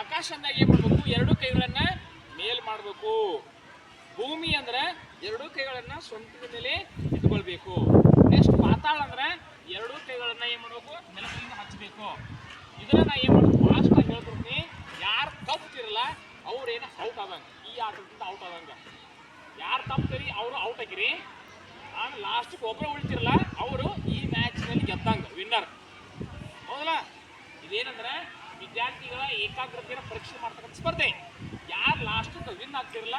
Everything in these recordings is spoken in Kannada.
ಆಕಾಶ ಅಂದಾಗ ಏನು ಮಾಡಬೇಕು ಎರಡು ಕೈಗಳನ್ನ ಮೇಲ್ ಮಾಡಬೇಕು ಭೂಮಿ ಅಂದ್ರೆ ಎರಡು ಕೈಗಳನ್ನ ಸೊಂಟದ ಮೇಲೆ ಇಟ್ಕೊಳ್ಬೇಕು ನೆಕ್ಸ್ಟ್ ಪಾತಾಳ ಅಂದ್ರೆ ಎರಡು ಕೈಗಳನ್ನ ಏನು ಮಾಡಬೇಕು ನೆಲದಿಂದ ಹಚ್ಚಬೇಕು ಇದನ್ನ ನಾ ಏನು ಮಾಡ್ಬೇಕು ಫಾಸ್ಟ್ ಆಗಿ ಹೇಳ್ಕೊಡ್ತೀನಿ ಯಾರು ತಪ್ಪಿರಲ್ಲ ಅವ್ರೇನು ಔಟ್ ಆದಂಗ ಈ ಆಟದಿಂದ ಔಟ್ ಆದಂಗ. ಯಾರು ತಪ್ಪಿರಿ ಅವರು ಔಟ್ ಆಗಿರಿ. ಆಮೇಲೆ ಲಾಸ್ಟಿಗೆ ಒಬ್ಬರು ಉಳಿತಿರಲ್ಲ, ಅವರು ಈ ಮ್ಯಾಚ್ನಲ್ಲಿ ಗೆದ್ದಂಗೆ ವಿನ್ನರ್ ಹೌದಲ್ಲ? ಇದೇನಂದ್ರೆ, ವಿದ್ಯಾರ್ಥಿಗಳ ಏಕಾಗ್ರತೆಯನ್ನು ಪರೀಕ್ಷೆ ಮಾಡ್ತಕ್ಕಂಥ ಸ್ಪರ್ಧೆ. ಯಾರು ಲಾಸ್ಟ್ ವಿನ್ ಆಗ್ತಿರಲ್ಲ,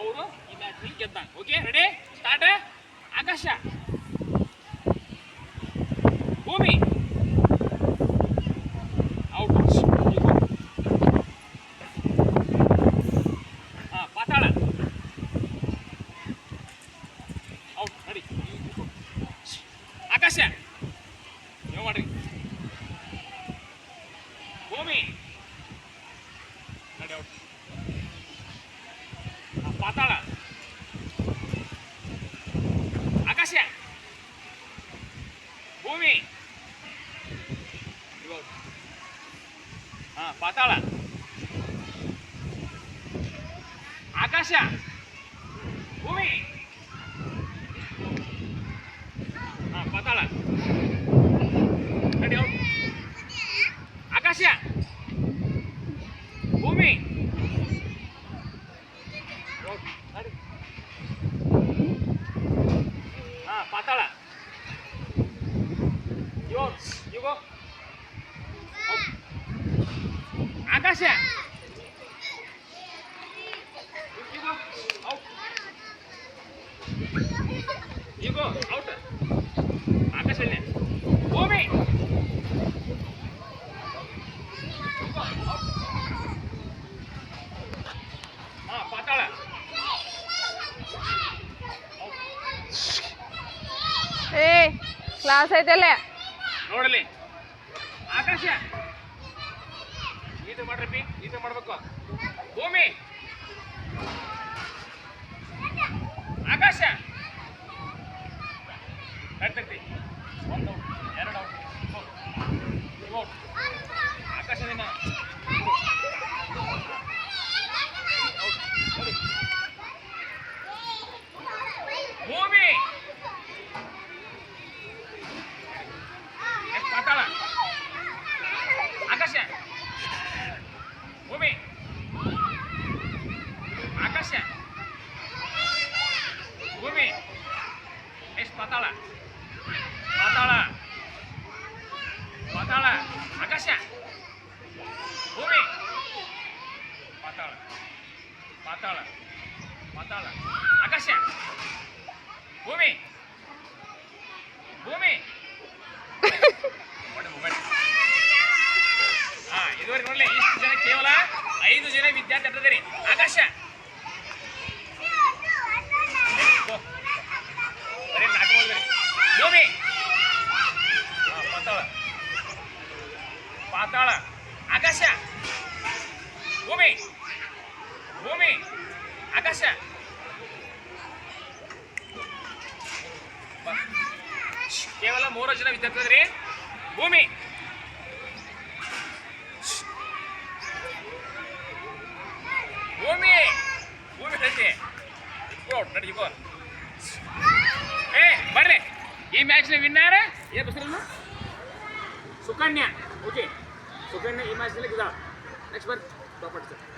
ಅವರು ಈ ಮ್ಯಾಚ್ನಲ್ಲಿ ಗೆದ್ದಂಗ. ಓಕೆ ರೆಡಿ ಸ್ಟಾರ್ಟ್ ಆಕಾಶ ಭೂಮಿ ಔಟ್ ಹಾ ಪಾತಾಳ ಔಟ್ ನಡಿ ಆಕಾಶ ನೀವು ಮಾಡ್ರಿ ಭೂಮಿ ನಡಿ ಔಟ್ ಪಾತಾಳ ಆಕಾಶ ಭೂಮಿ ನೀವು out. ಹಾ ಪಾತಾಳ ಆಕಾಶ ಭೂಮಿ ಹಾ ಪಾತಾಳ ನಡಿ ಔಟ್ ಆಕಾಶ ಭೂಮಿ ಔಟ್ ನಡಿ ಹಾ ಪಾತಾಳ yours you go out Akash you go out you go out ಆಕಾಶ ಇಲ್ಲೇ ಭೂಮಿ ಹಾ ಪಾತಾಳ ಏ ಕ್ಲಾಸ್ ಐತಲ್ಲೇ ನೋಡಲಿ. ಆಕಾಶ. ಇದು ಮಾಡ್ರಿ ಇದು ಮಾಡ್ಬೇಕು. ಭೂಮಿ. ಆಕಾಶ. ಕಟ್ತೈತಿ ಒಂದು ಎರಡು ಔಟ್ ಆಕಾಶದಿಂದ ಭೂಮಿ ಎಷ್ಟು ಪಾತಾಳ ಆಕಾಶ ಭೂಮಿ ಆಕಾಶ ಭೂಮಿ ಎಷ್ಟು ಪಾತಾಳ. ಪಾತಾಳ. ಪಾತಾಳ. ಆಕಾಶ. ಭೂಮಿ. ಪಾತಾಳ. ಪಾತಾಳ. ಪಾತಾಳ. ಆಕಾಶ. ಭೂಮಿ. ಭೂಮಿ. ಆ ಇದುವರೆಗೆ ನೋಡಲಿ, ಇಷ್ಟು ಜನ ಕೇವಲ ಐದು ಜನ ವಿದ್ಯಾರ್ಥಿ ಹತ್ತಿದ್ದೀರಿ ಆಕಾಶ ಗೋ. ಬರೀ ನಾಲ್ಕು ಹೋದ್ರಿ ಭೂಮಿ ಹಾ, ಪಾತಾಳ ಪಾತಾಳ ಆಕಾಶ ಭೂಮಿ ಭೂಮಿ ಆಕಾಶ. ಕೇವಲ ಮೂರು ಜನ ವಿದ್ಯಾರ್ಥಿ ಭೂಮಿ. ಭೂಮಿ. ಭೂಮಿ ಗೋ ನಡಿ ಗೋ ಏ, ಬರ್ರಿ. ಈ ಮ್ಯಾಚ್ನ ವಿನ್ನರ್ ಏನು ಹೆಸರು ಸುಕನ್ಯಾ. ಓಕೆ. ಸುಕನ್ಯಾ ಈ ಮ್ಯಾಚ್ನಲ್ಲಿ ಗೆದ್ದಾಳ ನೆಕ್ಸ್ಟ್ ಬರ್ರಿ